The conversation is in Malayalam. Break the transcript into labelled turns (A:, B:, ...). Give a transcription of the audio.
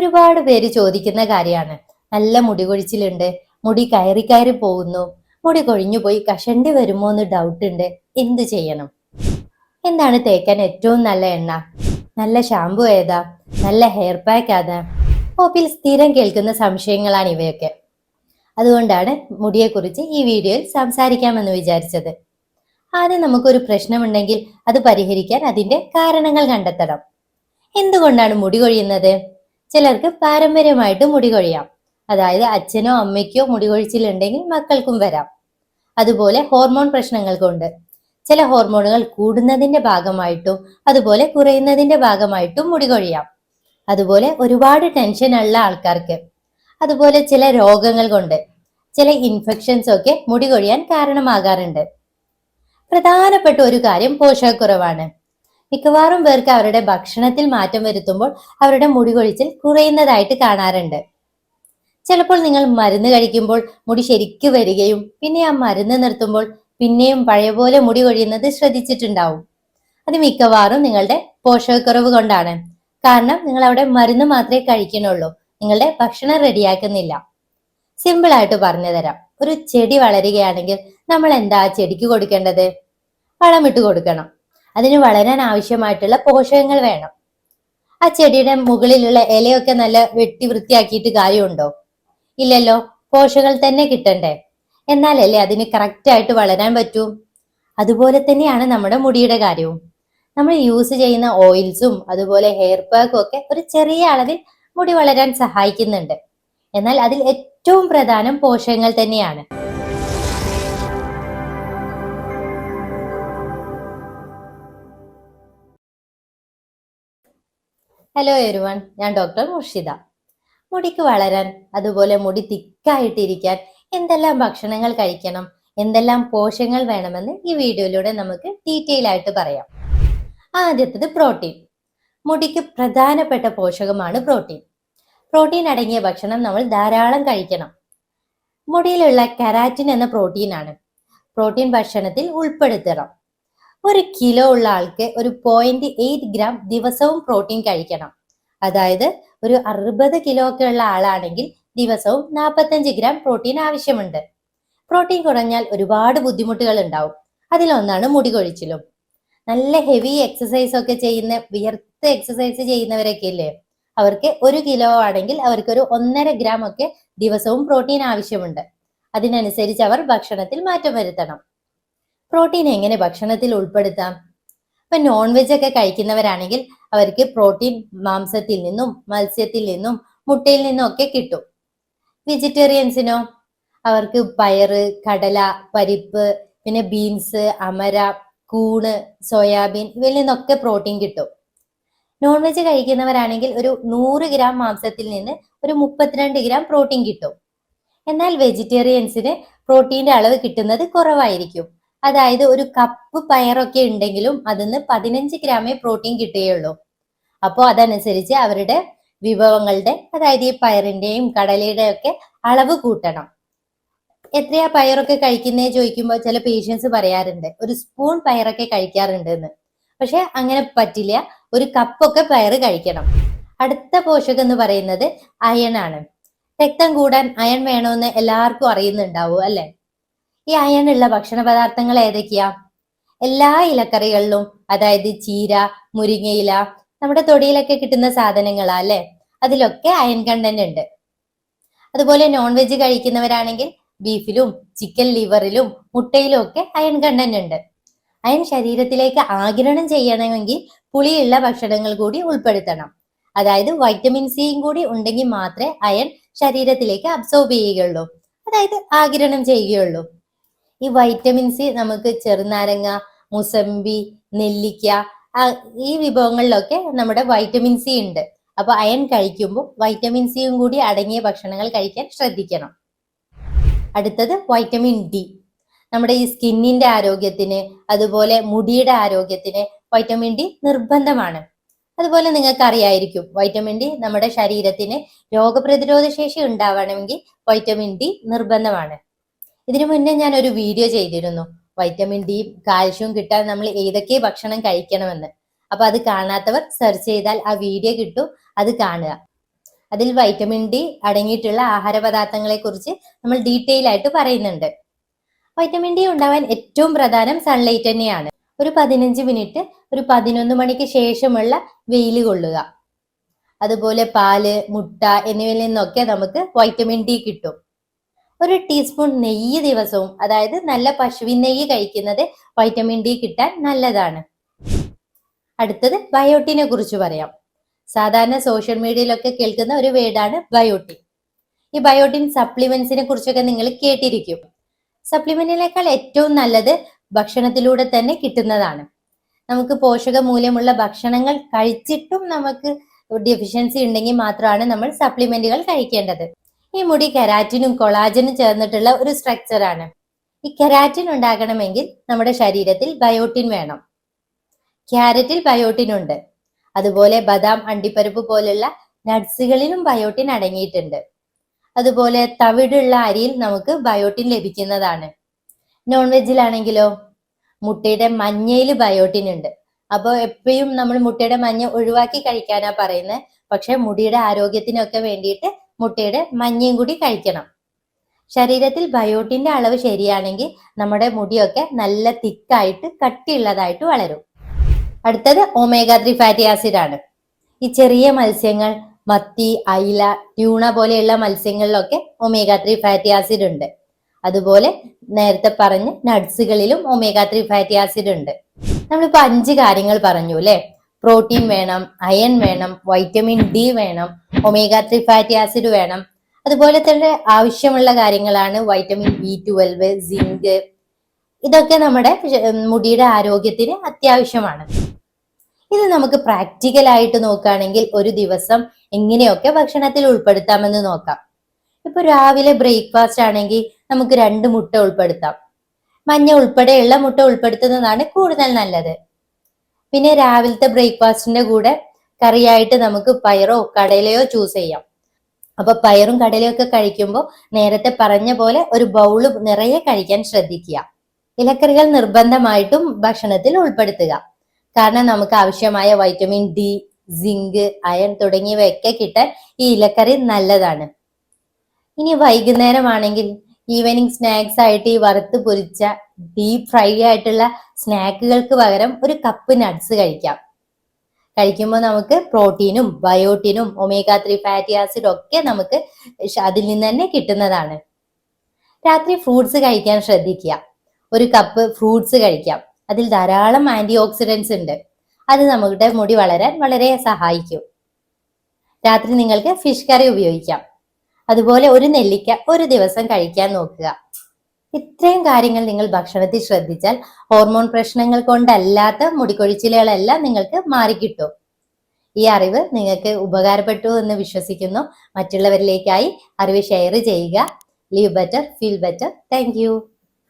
A: ഒരുപാട് പേര് ചോദിക്കുന്ന കാര്യമാണ്. നല്ല മുടി കൊഴിച്ചിലുണ്ട് മുടി കയറി കയറി പോകുന്നു മുടി കൊഴിഞ്ഞു പോയി കഷണ്ടി വരുമോ എന്ന് ഡൗട്ട് ഉണ്ട്. എന്ത് ചെയ്യണം? എന്താണ് തേക്കാൻ ഏറ്റവും നല്ല എണ്ണ? നല്ല ഷാമ്പു ഏതാ? നല്ല ഹെയർ പാക്ക് ഏതാ? ഓപ്പിൽ സ്ഥിരം കേൾക്കുന്ന സംശയങ്ങളാണ് ഇവയൊക്കെ. അതുകൊണ്ടാണ് മുടിയെക്കുറിച്ച് ഈ വീഡിയോയിൽ സംസാരിക്കാമെന്ന് വിചാരിച്ചത്. ആദ്യം നമുക്കൊരു പ്രശ്നമുണ്ടെങ്കിൽ അത് പരിഹരിക്കാൻ അതിന്റെ കാരണങ്ങൾ കണ്ടെത്തണം. എന്തുകൊണ്ടാണ് മുടി കൊഴിയുന്നത്? ചിലർക്ക് പാരമ്പര്യമായിട്ട് മുടി കൊഴിയാം. അതായത് അച്ഛനോ അമ്മയ്ക്കോ മുടി കൊഴിച്ചിലുണ്ടെങ്കിൽ മക്കൾക്കും വരാം. അതുപോലെ ഹോർമോൺ പ്രശ്നങ്ങൾ കൊണ്ട് ചില ഹോർമോണുകൾ കൂടുന്നതിന്റെ ഭാഗമായിട്ടും അതുപോലെ കുറയുന്നതിന്റെ ഭാഗമായിട്ടും മുടി കൊഴിയാം. അതുപോലെ ഒരുപാട് ടെൻഷൻ ഉള്ള ആൾക്കാർക്ക്. അതുപോലെ ചില രോഗങ്ങൾ കൊണ്ട് ചില ഇൻഫെക്ഷൻസ് ഒക്കെ മുടി കൊഴിയാൻ കാരണമാകാറുണ്ട്. പ്രധാനപ്പെട്ട ഒരു കാര്യം പോഷകക്കുറവാണ്. മിക്കവാറും പേർക്ക് അവരുടെ ഭക്ഷണത്തിൽ മാറ്റം വരുത്തുമ്പോൾ അവരുടെ മുടി കൊഴിച്ചിൽ കുറയുന്നതായിട്ട് കാണാറുണ്ട്. ചിലപ്പോൾ നിങ്ങൾ മരുന്ന് കഴിക്കുമ്പോൾ മുടി ശരിക്കു വരികയും പിന്നെ ആ മരുന്ന് നിർത്തുമ്പോൾ പിന്നെയും പഴയ പോലെ മുടി കൊഴിയുന്നത് ശ്രദ്ധിച്ചിട്ടുണ്ടാവും. അത് മിക്കവാറും നിങ്ങളുടെ പോഷകക്കുറവ് കൊണ്ടാണ്. കാരണം നിങ്ങൾ അവിടെ മരുന്ന് മാത്രമേ കഴിക്കണുള്ളൂ നിങ്ങളുടെ ഭക്ഷണം റെഡിയാക്കുന്നില്ല. സിമ്പിൾ ആയിട്ട് പറഞ്ഞു തരാം. ഒരു ചെടി വളരുകയാണെങ്കിൽ നമ്മൾ എന്താ ചെടിക്ക് കൊടുക്കേണ്ടത്? വളമിട്ട് കൊടുക്കണം. അതിന് വളരാൻ ആവശ്യമായിട്ടുള്ള പോഷകങ്ങൾ വേണം. ആ ചെടിയുടെ മുകളിലുള്ള ഇലയൊക്കെ നല്ല വെട്ടി വൃത്തിയാക്കിയിട്ട് കാര്യമുണ്ടോ? ഇല്ലല്ലോ പോഷകങ്ങൾ തന്നെ കിട്ടണ്ടേ? എന്നാലല്ലേ അതിന് കറക്റ്റായിട്ട് വളരാൻ പറ്റൂ? അതുപോലെ തന്നെയാണ് നമ്മുടെ മുടിയുടെ കാര്യവും. നമ്മൾ യൂസ് ചെയ്യുന്ന ഓയിൽസും അതുപോലെ ഹെയർ പാക്കും ഒക്കെ ഒരു ചെറിയ അളവിൽ മുടി വളരാൻ സഹായിക്കുന്നുണ്ട്. എന്നാൽ അതിൽ ഏറ്റവും പ്രധാനം പോഷകങ്ങൾ തന്നെയാണ്. ഹലോ എരുവൺ ഞാൻ ഡോക്ടർ മുർഷിദ. മുടിക്ക് വളരാൻ അതുപോലെ മുടി തിക്കായിട്ടിരിക്കാൻ എന്തെല്ലാം ഭക്ഷണങ്ങൾ കഴിക്കണം എന്തെല്ലാം പോഷകങ്ങൾ വേണമെന്ന് ഈ വീഡിയോയിലൂടെ നമുക്ക് ഡീറ്റെയിൽ ആയിട്ട് പറയാം. ആദ്യത്തത് പ്രോട്ടീൻ. മുടിക്ക് പ്രധാനപ്പെട്ട പോഷകമാണ് പ്രോട്ടീൻ. പ്രോട്ടീൻ അടങ്ങിയ ഭക്ഷണം നമ്മൾ ധാരാളം കഴിക്കണം. മുടിയിലുള്ള കരാറ്റിൻ എന്ന പ്രോട്ടീനാണ്. പ്രോട്ടീൻ ഭക്ഷണത്തിൽ ഉൾപ്പെടുത്തണം. ഒരു കിലോ ഉള്ള ആൾക്ക് ഒരു പോയിന്റ് എയ്റ്റ് ഗ്രാം ദിവസവും പ്രോട്ടീൻ കഴിക്കണം. അതായത് ഒരു അറുപത് കിലോ ഒക്കെ ഉള്ള ആളാണെങ്കിൽ ദിവസവും നാൽപ്പത്തഞ്ച് ഗ്രാം പ്രോട്ടീൻ ആവശ്യമുണ്ട്. പ്രോട്ടീൻ കുറഞ്ഞാൽ ഒരുപാട് ബുദ്ധിമുട്ടുകൾ ഉണ്ടാവും. അതിലൊന്നാണ് മുടി കൊഴിച്ചിലും. നല്ല ഹെവി എക്സസൈസ് ഒക്കെ ചെയ്യുന്ന വിയർത്ത് എക്സസൈസ് ചെയ്യുന്നവരൊക്കെ ഇല്ലേ? അവർക്ക് ഒരു കിലോ ആണെങ്കിൽ അവർക്ക് ഒരു ഒന്നര ഗ്രാം ഒക്കെ ദിവസവും പ്രോട്ടീൻ ആവശ്യമുണ്ട്. അതിനനുസരിച്ച് അവർ ഭക്ഷണത്തിൽ മാറ്റം വരുത്തണം. പ്രോട്ടീൻ എങ്ങനെ ഭക്ഷണത്തിൽ ഉൾപ്പെടുത്താം? ഇപ്പൊ നോൺ വെജ് ഒക്കെ കഴിക്കുന്നവരാണെങ്കിൽ അവർക്ക് പ്രോട്ടീൻ മാംസത്തിൽ നിന്നും മത്സ്യത്തിൽ നിന്നും മുട്ടയിൽ നിന്നും ഒക്കെ കിട്ടും. വെജിറ്റേറിയൻസിനോ? അവർക്ക് പയറ് കടല പരിപ്പ് പിന്നെ ബീൻസ് അമര കൂണ് സോയാബീൻ ഇവയിൽ നിന്നൊക്കെ പ്രോട്ടീൻ കിട്ടും. നോൺ വെജ് കഴിക്കുന്നവരാണെങ്കിൽ ഒരു നൂറ് ഗ്രാം മാംസത്തിൽ നിന്ന് ഒരു മുപ്പത്തിരണ്ട് ഗ്രാം പ്രോട്ടീൻ കിട്ടും. എന്നാൽ വെജിറ്റേറിയൻസിന് പ്രോട്ടീന്റെ അളവ് കിട്ടുന്നത് കുറവായിരിക്കും. അതായത് ഒരു കപ്പ് പയറൊക്കെ ഉണ്ടെങ്കിലും അതിന്ന് പതിനഞ്ച് ഗ്രാമേ പ്രോട്ടീൻ കിട്ടുകയുള്ളൂ. അപ്പോൾ അതനുസരിച്ച് അവരുടെ വിഭവങ്ങളുടെ അതായത് ഈ പയറിന്റെയും കടലയുടെയും ഒക്കെ അളവ് കൂട്ടണം. എത്രയാ പയറൊക്കെ കഴിക്കുന്നേ ചോദിക്കുമ്പോൾ ചില പേഷ്യൻസ് പറയാറുണ്ട് ഒരു സ്പൂൺ പയറൊക്കെ കഴിക്കാറുണ്ട് എന്ന് പക്ഷെ അങ്ങനെ പറ്റില്ല ഒരു കപ്പൊക്കെ പയർ കഴിക്കണം. അടുത്ത പോഷകം എന്ന് പറയുന്നത് അയൺ ആണ് രക്തം കൂടാൻ അയൺ വേണമെന്ന് എല്ലാവർക്കും അറിയുന്നുണ്ടാവും അല്ലെ? ഈ അയൺ ഉള്ള ഭക്ഷണ പദാർത്ഥങ്ങൾ ഏതൊക്കെയാ? എല്ലാ ഇലക്കറികളിലും അതായത് ചീര മുരിങ്ങയില നമ്മുടെ തൊടിയിലൊക്കെ കിട്ടുന്ന സാധനങ്ങളാ അല്ലെ? അതിലൊക്കെ അയൺ കണ്ടന്റ് ഉണ്ട്. അതുപോലെ നോൺ വെജ് കഴിക്കുന്നവരാണെങ്കിൽ ബീഫിലും ചിക്കൻ ലിവറിലും മുട്ടയിലും ഒക്കെ അയൺ കണ്ടന്റ് ഉണ്ട്. അയൺ ശരീരത്തിലേക്ക് ആഗിരണം ചെയ്യണമെങ്കിൽ പുളിയുള്ള ഭക്ഷണങ്ങൾ കൂടി ഉൾപ്പെടുത്തണം. അതായത് വൈറ്റമിൻ സിയും കൂടി ഉണ്ടെങ്കിൽ മാത്രമേ അയൺ ശരീരത്തിലേക്ക് അബ്സോർബ് ചെയ്യുകയുള്ളൂ. അതായത് ആഗിരണം ചെയ്യുകയുള്ളൂ. ഈ വൈറ്റമിൻ സി നമുക്ക് ചെറുനാരങ്ങ മുസമ്പി നെല്ലിക്ക ഈ വിഭവങ്ങളിലൊക്കെ നമ്മുടെ വൈറ്റമിൻ സി ഉണ്ട്. അപ്പൊ അയൺ കഴിക്കുമ്പോൾ വൈറ്റമിൻ സിയും കൂടി അടങ്ങിയ ഭക്ഷണങ്ങൾ കഴിക്കാൻ ശ്രദ്ധിക്കണം. അടുത്തത് വൈറ്റമിൻ ഡി നമ്മുടെ ഈ സ്കിന്നിന്റെ ആരോഗ്യത്തിന് അതുപോലെ മുടിയുടെ ആരോഗ്യത്തിന് വൈറ്റമിൻ ഡി നിർബന്ധമാണ്. അതുപോലെ നിങ്ങൾക്ക് അറിയായിരിക്കും വൈറ്റമിൻ ഡി നമ്മുടെ ശരീരത്തിന് രോഗപ്രതിരോധ ശേഷി ഉണ്ടാവണമെങ്കിൽ വൈറ്റമിൻ ഡി നിർബന്ധമാണ്. ഇതിനു മുന്നേ ഞാൻ ഒരു വീഡിയോ ചെയ്തിരുന്നു. വൈറ്റമിൻ ഡി കാൽഷ്യവും കിട്ടാൻ നമ്മൾ ഏതൊക്കെ ഭക്ഷണം കഴിക്കണമെന്ന്. അപ്പൊ അത് കാണാത്തവർ സെർച്ച് ചെയ്താൽ ആ വീഡിയോ കിട്ടും അത് കാണുക. അതിൽ വൈറ്റമിൻ ഡി അടങ്ങിയിട്ടുള്ള ആഹാര പദാർത്ഥങ്ങളെ കുറിച്ച് നമ്മൾ ഡീറ്റെയിൽ ആയിട്ട് പറയുന്നുണ്ട്. വൈറ്റമിൻ ഡി ഉണ്ടാവാൻ ഏറ്റവും പ്രധാനം സൺലൈറ്റ് തന്നെയാണ്. ഒരു പതിനഞ്ച് മിനിറ്റ് ഒരു പതിനൊന്ന് മണിക്ക് ശേഷമുള്ള വെയിൽ കൊള്ളുക. അതുപോലെ പാൽ മുട്ട എന്നിവയിൽ നിന്നൊക്കെ നമുക്ക് വൈറ്റമിൻ ഡി കിട്ടും. ഒരു ടീസ്പൂൺ നെയ്യ് ദിവസവും അതായത് നല്ല പശുവിൻ നെയ്യ് കഴിക്കുന്നത് വൈറ്റമിൻ ഡി കിട്ടാൻ നല്ലതാണ്. അടുത്തത് ബയോട്ടിനെ കുറിച്ച് പറയാം. സാധാരണ സോഷ്യൽ മീഡിയയിലൊക്കെ കേൾക്കുന്ന ഒരു വേർഡാണ് ബയോട്ടിൻ. ഈ ബയോട്ടിൻ സപ്ലിമെന്റ്സിനെ കുറിച്ചൊക്കെ നിങ്ങൾ കേട്ടിരിക്കും. സപ്ലിമെന്റിനേക്കാൾ ഏറ്റവും നല്ലത് ഭക്ഷണത്തിലൂടെ തന്നെ കിട്ടുന്നതാണ്. നമുക്ക് പോഷക മൂല്യമുള്ള ഭക്ഷണങ്ങൾ കഴിച്ചിട്ടും നമുക്ക് ഡെഫിഷ്യൻസി ഉണ്ടെങ്കിൽ മാത്രമാണ് നമ്മൾ സപ്ലിമെന്റുകൾ കഴിക്കേണ്ടത്. ഈ മുടി കെരാറ്റിനും കൊളാജനും ചേർന്നിട്ടുള്ള ഒരു സ്ട്രക്ചറാണ് ഈ കെരാറ്റിൻ ഉണ്ടാകണമെങ്കിൽ നമ്മുടെ ശരീരത്തിൽ ബയോട്ടിൻ വേണം. ക്യാരറ്റിൽ ബയോട്ടിൻ ഉണ്ട്. അതുപോലെ ബദാം അണ്ടിപ്പരിപ്പ് പോലുള്ള നട്സുകളിലും ബയോട്ടിൻ അടങ്ങിയിട്ടുണ്ട്. അതുപോലെ തവിടുള്ള അരിയിൽ നമുക്ക് ബയോട്ടിൻ ലഭിക്കുന്നതാണ്. നോൺ വെജിലാണെങ്കിലോ മുട്ടയുടെ മഞ്ഞയിൽ ബയോട്ടിൻ ഉണ്ട്. അപ്പോൾ എപ്പോഴും നമ്മൾ മുട്ടയുടെ മഞ്ഞ ഒഴിവാക്കി കഴിക്കാനാ പറയുന്നത് പക്ഷെ മുടിയുടെ ആരോഗ്യത്തിനൊക്കെ വേണ്ടിയിട്ട് മുട്ടയുടെ മഞ്ഞയും കൂടി കഴിക്കണം. ശരീരത്തിൽ ബയോട്ടിന്റെ അളവ് ശരിയാണെങ്കിൽ നമ്മുടെ മുടിയൊക്കെ നല്ല തിക്കായിട്ട് കട്ടിയുള്ളതായിട്ട് വളരും. അടുത്തത് ഒമേഗ ത്രീ ഫാറ്റി ആസിഡ് ആണ് ഈ ചെറിയ മത്സ്യങ്ങൾ മത്തി അയില ട്യൂണ പോലെയുള്ള മത്സ്യങ്ങളിലൊക്കെ ഒമേഗ ത്രീ ഫാറ്റി ആസിഡ് ഉണ്ട്. അതുപോലെ നേരത്തെ പറഞ്ഞ നട്സുകളിലും ഒമേഗ ത്രീ ഫാറ്റി ആസിഡ് ഉണ്ട്. നമ്മളിപ്പോ അഞ്ച് കാര്യങ്ങൾ പറഞ്ഞു അല്ലെ? പ്രോട്ടീൻ വേണം അയൺ വേണം വൈറ്റമിൻ ഡി വേണം ഒമേഗ ത്രീ ഫാറ്റി ആസിഡ് വേണം. അതുപോലെ തന്നെ ആവശ്യമുള്ള കാര്യങ്ങളാണ് വൈറ്റമിൻ ബി ട്വൽവ് സിങ്ക്. ഇതൊക്കെ നമ്മുടെ മുടിയുടെ ആരോഗ്യത്തിന് അത്യാവശ്യമാണ്. ഇത് നമുക്ക് പ്രാക്ടിക്കൽ ആയിട്ട് നോക്കുകയാണെങ്കിൽ ഒരു ദിവസം എങ്ങനെയൊക്കെ ഭക്ഷണത്തിൽ ഉൾപ്പെടുത്താമെന്ന് നോക്കാം. ഇപ്പൊ രാവിലെ ബ്രേക്ക്ഫാസ്റ്റ് ആണെങ്കിൽ നമുക്ക് രണ്ട് മുട്ട ഉൾപ്പെടുത്താം. മഞ്ഞ ഉൾപ്പെടെയുള്ള മുട്ട ഉൾപ്പെടുത്തുന്നതാണ് കൂടുതൽ നല്ലത്. പിന്നെ രാവിലത്തെ ബ്രേക്ക്ഫാസ്റ്റിന്റെ കൂടെ കറിയായിട്ട് നമുക്ക് പയറോ കടലയോ ചൂസ് ചെയ്യാം. അപ്പൊ പയറും കടലയും ഒക്കെ കഴിക്കുമ്പോൾ നേരത്തെ പറഞ്ഞ പോലെ ഒരു ബൗൾ നിറയെ കഴിക്കാൻ ശ്രദ്ധിക്കുക. ഇലക്കറികൾ നിർബന്ധമായിട്ടും ഭക്ഷണത്തിൽ ഉൾപ്പെടുത്തുക. കാരണം നമുക്ക് ആവശ്യമായ വൈറ്റമിൻ ഡി സിങ്ക് അയൺ തുടങ്ങിയവയൊക്കെ കിട്ടാൻ ഈ ഇലക്കറി നല്ലതാണ്. ഇനി വൈകുന്നേരമാണെങ്കിൽ ഈവനിങ് സ്നാക്സ് ആയിട്ട് ഈ വറുത്ത് പൊരിച്ച ഡീപ് ഫ്രൈ ആയിട്ടുള്ള സ്നാക്കുകൾക്ക് പകരം ഒരു കപ്പ് നട്ട്സ് കഴിക്കാം. കഴിക്കുമ്പോൾ നമുക്ക് പ്രോട്ടീനും ബയോട്ടിനും ഒമേഗ ത്രീ ഫാറ്റി ആസിഡ് ഒക്കെ നമുക്ക് അതിൽ നിന്ന് തന്നെ കിട്ടുന്നതാണ്. രാത്രി ഫ്രൂട്ട്സ് കഴിക്കാൻ ശ്രദ്ധിക്കുക. ഒരു കപ്പ് ഫ്രൂട്ട്സ് കഴിക്കാം. അതിൽ ധാരാളം ആന്റി ഓക്സിഡൻസ് ഉണ്ട്. അത് നമ്മുടെ മുടി വളരാൻ വളരെ സഹായിക്കും. രാത്രി നിങ്ങൾക്ക് ഫിഷ് കറി ഉപയോഗിക്കാം. അതുപോലെ ഒരു നെല്ലിക്ക ഒരു ദിവസം കഴിക്കാൻ നോക്കുക. ഇത്രയും കാര്യങ്ങൾ നിങ്ങൾ ഭക്ഷണത്തിൽ ശ്രദ്ധിച്ചാൽ ഹോർമോൺ പ്രശ്നങ്ങൾ കൊണ്ടല്ലാത്ത മുടിക്കൊഴിച്ചിലുകളെല്ലാം നിങ്ങൾക്ക് മാറിക്കിട്ടും. ഈ അറിവ് നിങ്ങൾക്ക് ഉപകാരപ്പെട്ടു എന്ന് വിശ്വസിക്കുന്നു. മറ്റുള്ളവരിലേക്കായി അറിവ് ഷെയർ ചെയ്യുക. Live better feel better thank